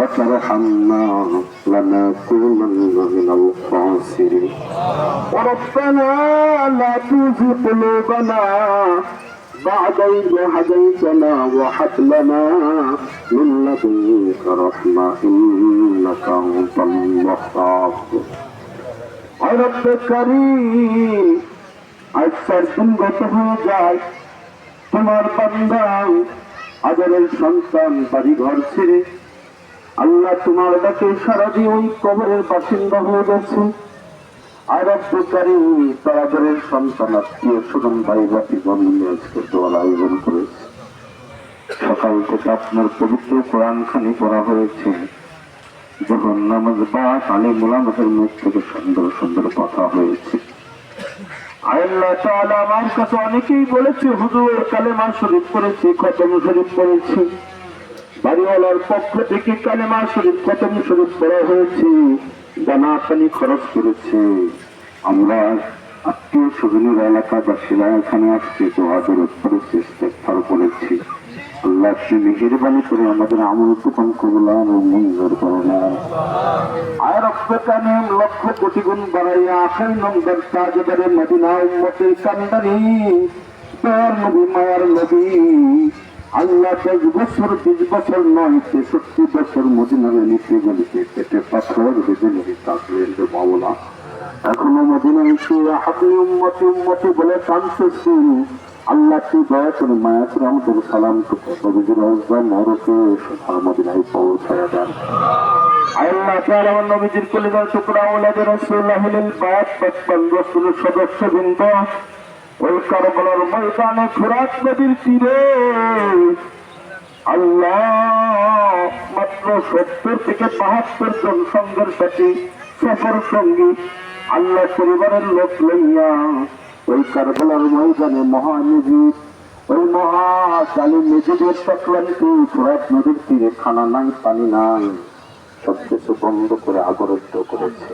وترحمنا لنكونن من الخاسرين وربنا لا تزغ قلوبنا بعد إذ هديتنا وهب لنا من لدنك رحمة إنك أنت الوهاب আয় রব্বে কারীম আজ চার দিন গত হয়ে যায় তোমার বান্দা আদরের সন্তান বাড়ি ঘর ছেড়ে আল্লাহ তোমার ডাকে সারা দিয়ে ওই কবরের বাসিন্দা হয়ে গেছে। আর রব্বে কারীম তার আদরের সন্তান আত্মীয় স্বজন ভাই বাকি বন্ধু আজকে দোয়ার আয়োজন করেছে। সকাল থেকে আপনার পবিত্র কোরআন খানি পড়া হয়েছে। যখন নামাজ বা কালে মোলামতের মুখ থেকে সুন্দর সুন্দর কথা হয়েছে। আল্লাহ তাআলা আমার কাছে অনেকেই বলেছে, হুজুর কালেমা শরীফ করেছি খতম শরীফ করেছি বাড়িওয়ালার পক্ষ থেকে কালেমা শরীফ খতম শরীফ করা হয়েছে দানা পানি খরচ করেছে। আমরা আত্মীয় স্বজনের এলাকাবাসীরা এখানে আসছে তো আদর করেছি ইস্তেগফার করেছি। আল্লাহ আপনি মেহেরবানি করে আমাদের আমল টুকন করলাম ও মঞ্জুর করলাম। আর রব্বাকানিম লক্ষ কোটি গুণ বাড়াইয়া আখাই নম্বর তাজদারে মদিনা উম্মতের কান্দারি তোর নবী মায়ার নবী। আল্লাহ দশ বছর বিশ বছর নয়, তেষট্টি বছর মদিনার নিচে গলিতে পেটে পাথর বেঁধে নবী তাকলেন মাওলা। এখনও মদিনা এসে হাতে উম্মতি উম্মতি বলে কাঁদতেছি আল্লাহ তুই দয়া করে মায়া করে আমাদের সালাম নবীজির রওজা, মরকে মদিনায় পৌঁছায় দেন। আল্লাহ তাআলা আমার নবীজির কলিজার টুকরা, ওলাদের বাত পাঁচপান রাসূলের সদস্যবৃন্দ। ওই কারবালার ময়দানে ফুরাত নদীর তীরে। আল্লাহ মাত্র সত্তর থেকে বাহাত্তর জন সঙ্গের সাথে সফর সঙ্গী আল্লাহ পরিবারের লোক লইয়া ওই কারবালার ময়দানে মহানবী, ওই মহা কালী নিজেদের চক্রান্তি ফুরাত নদীর তীরে খানা নাই, পানি নাই সবকিছু বন্ধ করে আগরত্ব করেছে।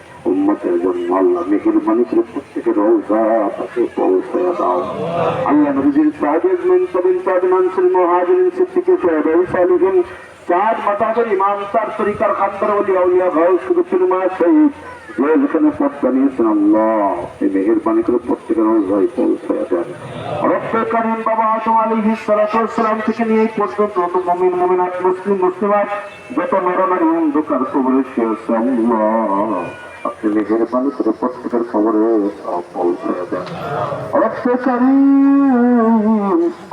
উম্মতের জন্য আল্লাহ মেহরবানি করে প্রত্যেকের রোজা তাকে পৌঁছায় দাও। আল্লাহ নবীজির সাহেব মিন তবিন তাজ মানসিল মুহাজিরিন সিদ্দিকে সাহেব সালিহিন চাঁদ মাতাবের ইমাম তার তরিকার খান্দর ওলি আউলিয়া ভাই শুধু সিনেমা শহীদ যে যেখানে পথ বানিয়েছেন আল্লাহ। এই মেহরবানি করে প্রত্যেকের রোজায় পৌঁছায় দেন। রব্বে কারিম বাবা আদম আলাইহিস সালাতু থেকে নিয়ে পর্যন্ত যত মুমিন, মুমিনাত, মুসলিম, মুসলিমাত যত নরনারী অন্ধকার কবরে শুয়ে আল্লাহ। আপনি প্রত্যেকের খবরে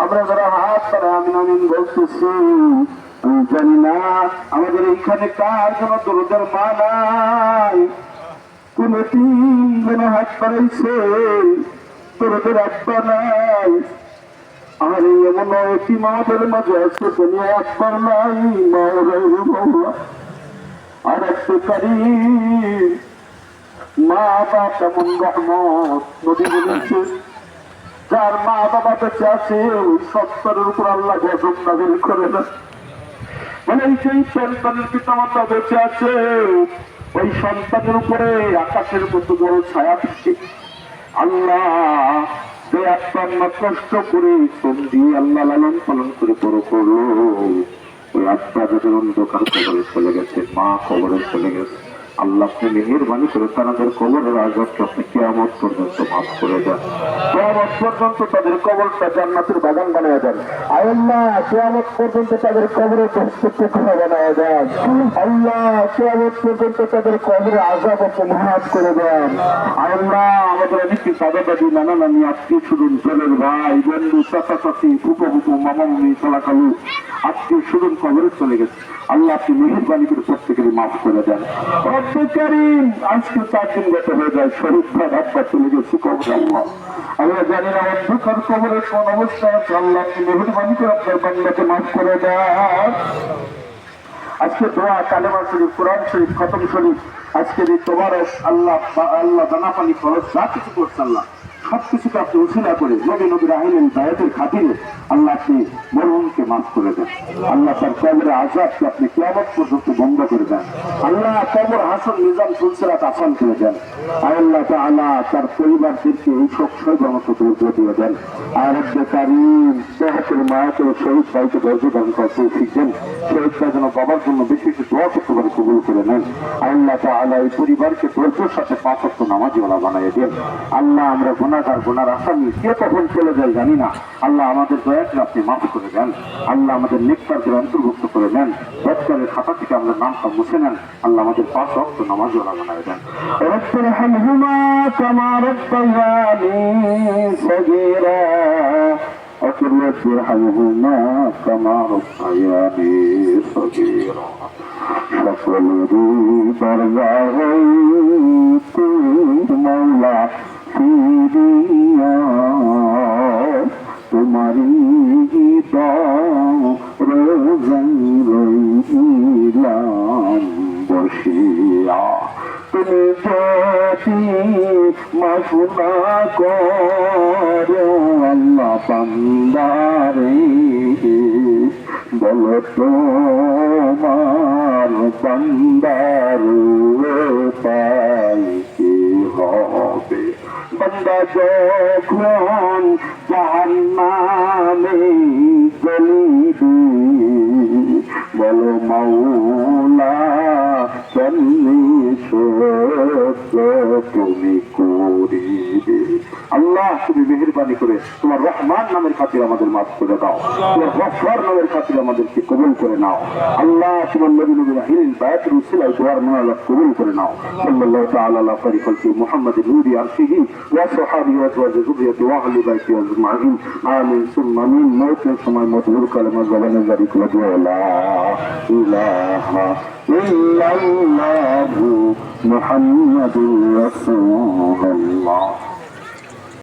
আমরা যারা হাত তারা আমিন আমিন বলতেছি আমি জানি না আমাদের এইখানে কার কোন দরজার মা নাই। কোন তিন যেন হাত বাড়াইছে তোরদের আব্বা নাই। আর এমন একটি মাদের মাঝে আছে তুমি আব্বার নাই মা বাবা আর একটু কারি মা যার মা বাবা বেঁচে আছে, ওই সত্তরের উপর আল্লাহ গজব করে না মানে সেই সন্তানের পিতা মাতা বেঁচে আছে, ওই সন্তানের উপরে আকাশের মতো বড় ছায়া থাকে আল্লাহ কষ্ট করে শ্রম দিয়ে আল্লাহ লালন পালন করে বড় করল। ওই আত্মা যাদের অন্ধকার কবরে চলে গেছে, মা কবরে চলে গেছে। আল্লাহ আপনি মেহেরবানি করে তাদের কবরের আজাবকে আপনি কেয়ামত পর্যন্ত মাফ করে দেন। কেয়ামত পর্যন্ত তাদের কবরটা জান্নাতের বাগান বানিয়ে দেন। আল্লাহ, কেয়ামত পর্যন্ত তাদের কবরে পুকুরা বানিয়ে দেন। আল্লাহ, কেয়ামত পর্যন্ত তাদের কবরে আজাব আপনি মাফ করে দেন। আল্লাহ, আমাদের অনেকে দাদা দাদি, নানা নানি, আত্মীয় স্বজন জনের ভাই, বন্ধু, চাচা, চাচি ফুপো ফুপো মামা, মামি চালা আত্মীয় স্বজন কবরে চলে গেছে। আল্লাহ আপনি মেহেরবানি করে প্রত্যেকেরই মাফ করে দেন। আজকে চার দিন গত হয়ে যায় শরীফ ভাই আব্বা চলে গেছে কবর আল্লাহ। আমরা জানি না অন্ধকার কবরের কোন অবস্থা আছে। আল্লাহ আপনি মেহেরবানি করে আপনার বান্দাকে মাফ করে দেন। আজকে দোয়া, কালেমা শরীফ, কোরআন শরীফ, খতম শরীফ। আজকে এই তোমার আল্লাহ আল্লাহ দানা পানি খরচ, যা কিছু করছে আল্লাহ। সব কিছুকে আপনি উশিলা করে নবী নবীর আহিলেন বায়াতের খাতিরে আল্লাহ আপনি মরহুমকে মাফ করে দেন। আল্লাহ তার কবরে আজাদকে আপনি কেমন পর্যন্ত বন্ধ করে দেন। আল্লাহ কবর হাসন নিজাম সুলসিরাত আসান করে দেন। আল্লাহ তাআলা তার পরিবারদেরকে এই শোক সৈবের মতো ধৈর্য দিয়ে দেন। আর রব্বে কারিম দেহতের মায়াতের শহীদ ভাইকে ধৈর্য দান করতে তৌফিক দেন। শহীদ ভাই যেন বাবার জন্য বেশি বেশি দোয়া করতে পারে, কবুল করে নেন। আল্লাহ তাআলা এই পরিবারকে ধৈর্যের সাথে পাঁচ অক্ট নামাজিওয়ালা বানিয়ে দেন। আল্লাহ আমরা গুণাগার গুণার আসামি কে কখন চলে যায় জানি না আল্লাহ আমাদের দয়া করে আপনি মাফ করে দেন আল্লাহ আমাদের নেককারদের অন্তর্ভুক্ত করে নেন বৎকারের খাতা থেকে আমরা নামটা মুছে নেন আল্লাহ আমাদের পাঁচ অক্ট নামাজিওয়ালা বানিয়ে দেন رب ارحمهما كما ربياني صغيرا وقل رب ارحمهما كما ربياني صغيرا সকলেরই দরজা হইতে মৌলা ফিরিয়া তোমারই রোজাই রইলাম বসিয়া তুমি যদি মাফুনা করো আল্লাহ পান্দারে বলো তোমার বান্দার বান্দা যখন জাহান্নামে চলিবি বলো মাওলা কেমনি সত্য তুমি আল্লাহ তুমি মেহরবানি করে তোমার রহমান নামের খাতির আমাদের মাফ করে দাও। তোমার গফর নামের খাতির আমাদেরকে কবুল করে নাও। আল্লাহ তোমার নবী নবী রাহিল বায়াতুল উসিলাই দোয়ার মনাল্লাহ কবুল করে নাও। সাল্লাল্লাহু তাআলা আলা খায়রি খালকি মুহাম্মদ নূরি আরশিহি ওয়া সাহাবি ওয়া আজওয়াজি যুররিয়াতি ওয়া আহলি বাইতি আজমাইন। আমিন, সুম্মা আমিন। মৌতের সময় মধুর কালেমা জবানে জারি করে দিও। লা ইলাহা ইল্লাল্লাহু মুহাম্মাদুর রাসূলুল্লাহ